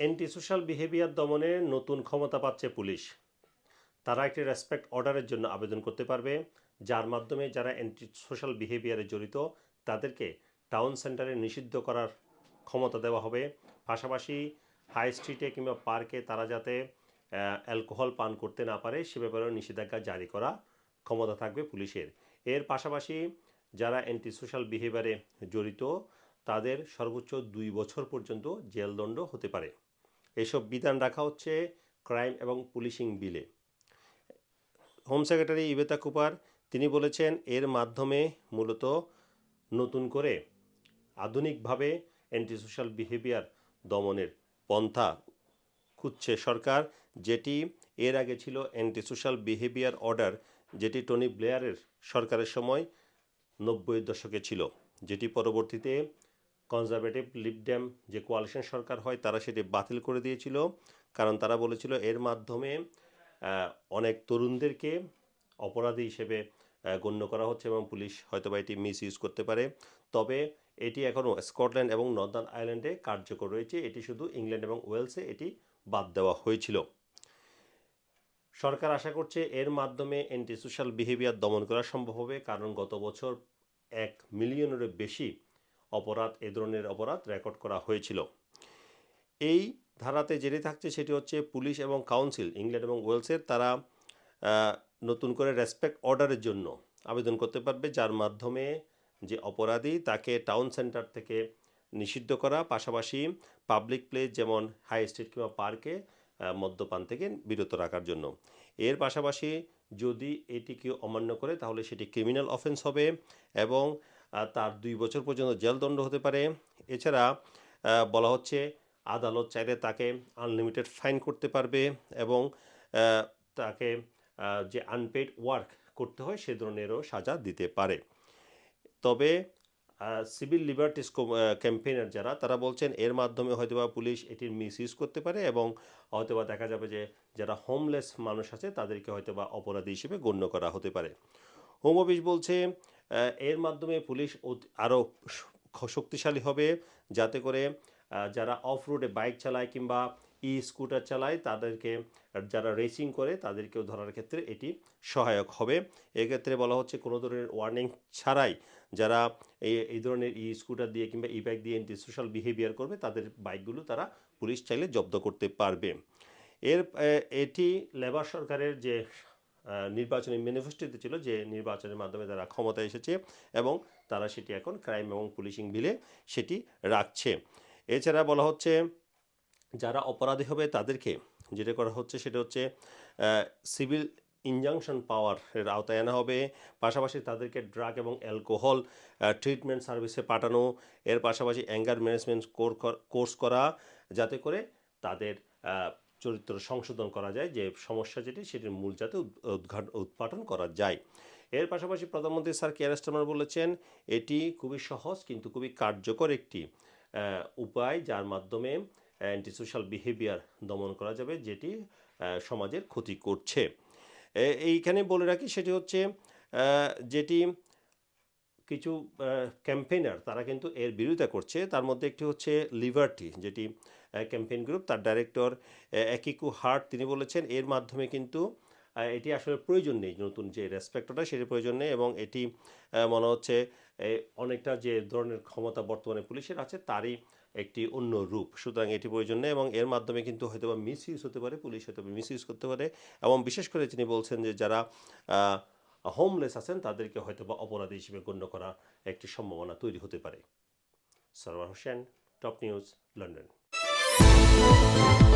Anti social behaviour দমনে নতুন ক্ষমতা পাচ্ছে পুলিশ। তারা একটি রেসপেক্ট অর্ডারের জন্য আবেদন করতে পারবে, যার মাধ্যমে যারা অ্যান্টি সোশ্যাল বিহেভিয়ারে জড়িত, তাদেরকে টাউন সেন্টারে নিষিদ্ধ করার ক্ষমতা দেওয়া হবে। পাশাপাশি হাই স্ট্রিটে কিংবা পার্কে তারা যাতে অ্যালকোহল পান করতে না পারে, সে ব্যাপারেও নিষেধাজ্ঞা জারি করা ক্ষমতা থাকবে পুলিশের। এর পাশাপাশি যারা অ্যান্টি সোশ্যাল বিহেভিয়ারে জড়িত, তাদের সর্বোচ্চ দুই বছর পর্যন্ত জেলদণ্ড হতে পারে। এসব বিধান রাখা হচ্ছে ক্রাইম এবং পুলিশিং বিলে। হোম সেক্রেটারি ইবেতা কুপার, তিনি বলেছেন, এর মাধ্যমে মূলত নতুন করে আধুনিকভাবে অ্যান্টি সোশ্যাল বিহেভিয়ার দমনের পন্থা খুঁজছে সরকার, যেটি এর আগে ছিল অ্যান্টি সোশ্যাল বিহেভিয়ার অর্ডার যেটি টনি ব্লেয়ারের সরকারের সময় নব্বইয়ের দশকে ছিল, যেটি পরবর্তীতে কনজারভেটিভ লিবডেম যে কোয়ালিশন সরকার হয়, তারা সেটি বাতিল করে দিয়েছিল। কারণ তারা বলেছিল এর মাধ্যমে অনেক তরুণদেরকে অপরাধী হিসেবে গণ্য করা হচ্ছে এবং পুলিশ হয়তো বা এটি মিস ইউজ করতে পারে। তবে এটি এখনও স্কটল্যান্ড এবং নর্দার্ন আয়ারল্যান্ডে কার্যকর রয়েছে। এটি শুধু ইংল্যান্ড এবং ওয়েলসে এটি বাদ দেওয়া হয়েছিল। সরকার আশা করছে এর মাধ্যমে অ্যান্টি সোশ্যাল বিহেভিয়ার দমন করা সম্ভব হবে। কারণ গত বছর এক মিলিয়নেরও বেশি অপরাধ, এ ধরনের অপরাধ রেকর্ড করা হয়েছিল। এই ধারাতে যেটি থাকছে সেটি হচ্ছে পুলিশ এবং কাউন্সিল ইংল্যান্ড এবং ওয়েলসের তারা নতুন করে রেসপেক্ট অর্ডারের জন্য আবেদন করতে পারবে, যার মাধ্যমে যে অপরাধী তাকে টাউন সেন্টার থেকে নিষিদ্ধ করা, পাশাপাশি পাবলিক প্লেস যেমন হাই স্ট্রিট কিংবা পার্কে মদ্যপান থেকে বিরত রাখার জন্য। এর পাশাপাশি যদি এটি কেউ অমান্য করে, তাহলে সেটি ক্রিমিনাল অফেন্স হবে এবং তার দুই বছর পর্যন্ত জেলদণ্ড হতে পারে। এছাড়া বলা হচ্ছে আদালত চাইলে তাকে আনলিমিটেড ফাইন করতে পারবে এবং তাকে যে আনপেড ওয়ার্ক করতে হয় সে ধরনেরও সাজা দিতে পারে। তবে সিভিল লিবার্টিস ক্যাম্পেইনার যারা, তারা বলছেন এর মাধ্যমে হয়তোবা পুলিশ এটির মিস ইউজ করতে পারে এবং হয়তোবা দেখা যাবে যে যারা হোমলেস মানুষ আছে, তাদেরকে হয়তোবা অপরাধী হিসেবে গণ্য করা হতে পারে। হোম অফিস বলছে এর মাধ্যমে পুলিশ আরও শক্তিশালী হবে। যাতে করে যারা অফ রোডে বাইক চালায় কিংবা ই স্কুটার চালায়, তাদেরকে যারা রেসিং করে, তাদেরকেও ধরার ক্ষেত্রে এটি সহায়ক হবে। এক্ষেত্রে বলা হচ্ছে, কোনো ধরনের ওয়ার্নিং ছাড়াই যারা এই ধরনের ই স্কুটার দিয়ে কিংবা ই বাইক দিয়ে অ্যান্টি সোশ্যাল বিহেভিয়ার করবে, তাদের বাইকগুলো তারা পুলিশ চাইলে জব্দ করতে পারবে। এর এটি লেবার সরকারের যে নির্বাচনী ম্যানিফেস্টোতে ছিল যে নির্বাচনের মাধ্যমে তারা ক্ষমতায় এসেছে এবং তারা সেটি এখন ক্রাইম এবং পুলিশিং বিলে সেটি রাখছে। এছাড়া বলা হচ্ছে, যারা অপরাধী হবে তাদেরকে যেটা করা হচ্ছে সেটা হচ্ছে সিভিল ইনজাংশন পাওয়ারের আওতায় আনা হবে। পাশাপাশি তাদেরকে ড্রাগ এবং অ্যালকোহল ট্রিটমেন্ট সার্ভিসে পাঠানো, এর পাশাপাশি অ্যাঙ্গার ম্যানেজমেন্ট কোর্স করা যাতে করে তাদের চরিত্র সংশোধন করা যায়, যে সমস্যা যেটি সেটির মূল যাতে উদ- উদ্ঘাট- উৎপাটন করা যায়। এর পাশাপাশি প্রধানমন্ত্রী স্যার কেয়ার বলেছেন, এটি খুবই সহজ কিন্তু খুবই কার্যকর একটি উপায় যার মাধ্যমে অ্যান্টি সোশ্যাল বিহেভিয়ার দমন করা যাবে, যেটি সমাজের ক্ষতি করছে। এইখানে বলে রাখি সেটি হচ্ছে যেটি কিছু ক্যাম্পেইনার তারা কিন্তু এর বিরোধিতা করছে। তার মধ্যে একটি হচ্ছে লিবার্টি যেটি ক্যাম্পেইন গ্রুপ তার ডাইরেক্টর একিকু হার্ট, তিনি বলেছেন, এর মাধ্যমে কিন্তু এটি আসলে প্রয়োজন নেই, নতুন যে রেসপেক্টটা সেটির প্রয়োজন নেই, এবং এটি মনে হচ্ছে অনেকটা যে ধরনের ক্ষমতা বর্তমানে পুলিশের আছে, তারই একটি অন্য রূপ। সুতরাং এটি প্রয়োজন নেই, এবং এর মাধ্যমে কিন্তু হয়তো বা মিস ইউজ হতে পারে, পুলিশ হয়তো মিস ইউজ করতে পারে, এবং বিশেষ করে তিনি বলছেন যে, যারা হোমলেস আছেন, তাদেরকে হয়তো বা অপরাধী হিসেবে গণ্য করা একটি সম্ভাবনা তৈরি হতে পারে। Sarwar Hossain top news London Música